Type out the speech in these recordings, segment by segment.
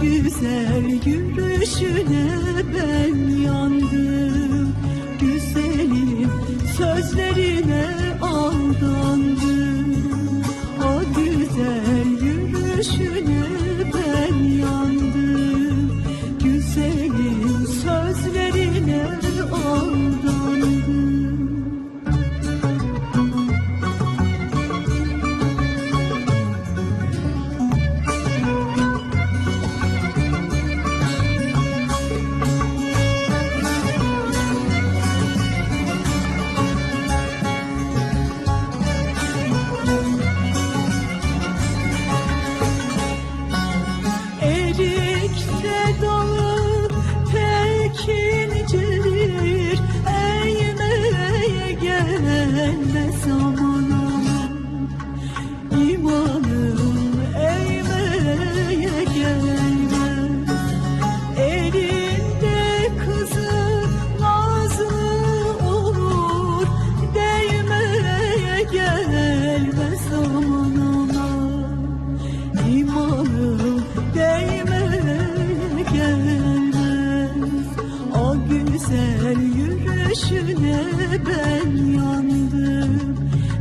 güzel gülüşüne ben ya. Güzel yürüyüşüne ben yandım.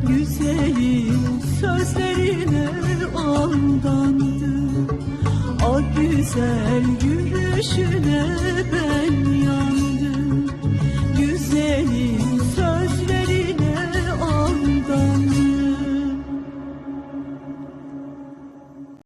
Güzelim sözlerine aldandım. O güzel yürüyüşüne